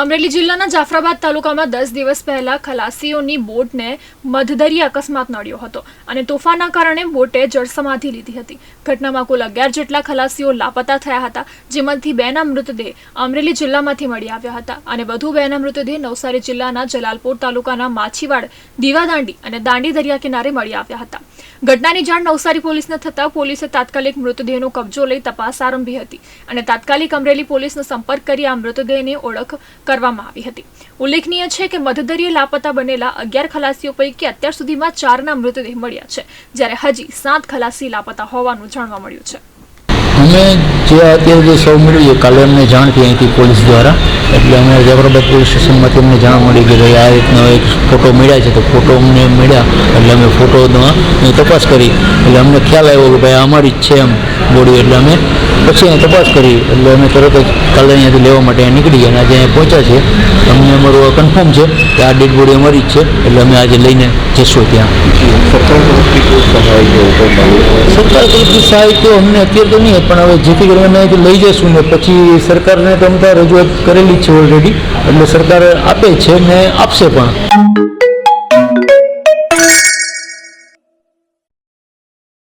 અમરેલી જિલ્લાના જાફરાબાદ તાલુકામાં દસ દિવસ પહેલા ખલાસીઓની બોટને મધદરી અકસ્માત નડ્યો હતો અને તોફાનના કારણે બોટે જળસમાધિ લીધી હતી. ઘટનામાં કુલ અગિયાર જેટલા ખલાસીઓ લાપતા થયા હતા, જેમાંથી બેના મૃતદેહ અમરેલી જિલ્લામાંથી મળી આવ્યા હતા અને વધુ બેના મૃતદેહ નવસારી જિલ્લાના જલાલપોર તાલુકાના માછીવાડ, દીવાદાંડી અને દાંડી દરિયા કિનારે મળી આવ્યા હતા. ઘટનાની જાણ નવસારી પોલીસને થતાં પોલીસે તાત્કાલિક મૃતદેહનો કબજો લઈ તપાસ આરંભી હતી અને તાત્કાલિક અમરેલી પોલીસનો સંપર્ક કરી આ મૃતદેહની ઓળખ કરવામાં આવી હતી. ઉલ્લેખનીય છે કે મધદરીએ લાપતા બનેલા અગિયાર ખલાસીઓ પૈકી અત્યાર સુધીમાં ચારના મૃતદેહ મળ્યા છે, જ્યારે હજી સાત ખલાસી લાપતા હોવાનું જાણવા મળ્યું છે. અમે જે અત્યારે જે સૌ મળીએ કાલે અમને જાણ થઈ અહીંથી પોલીસ દ્વારા, એટલે અમે જાફરાબાદ પોલીસ સ્ટેશનમાંથી અમને જાણ મળી કે ભાઈ આ રીતનો એક ફોટો મળ્યા છે, તો ફોટો અમને મળ્યા, એટલે અમે ફોટોનો તપાસ કરી, એટલે અમને ખ્યાલ આવ્યો કે ભાઈ અમારી જ છે એમ બોડી એટલે અમે પછી તપાસ કરી, એટલે અમે તરત જ કાલે અહીંયાથી લેવા માટે અહીંયા નીકળી ગયા અને આજે અહીંયા પહોંચ્યા છે અમને અમારું કન્ફર્મ છે કે આ ડેડ બોડી અમારી જ છે, એટલે અમે આજે લઈને જઈશું ત્યાં. સરકાર તરફથી સહાય તો અમને અત્યારે તો નહીં પણ હવે જેથી કરીને અમે લઈ જઈશું ને પછી સરકારને તો અમતા રજૂઆત કરેલી છે ઓલરેડી એટલે સરકાર આપે છે ને આપશે પણ.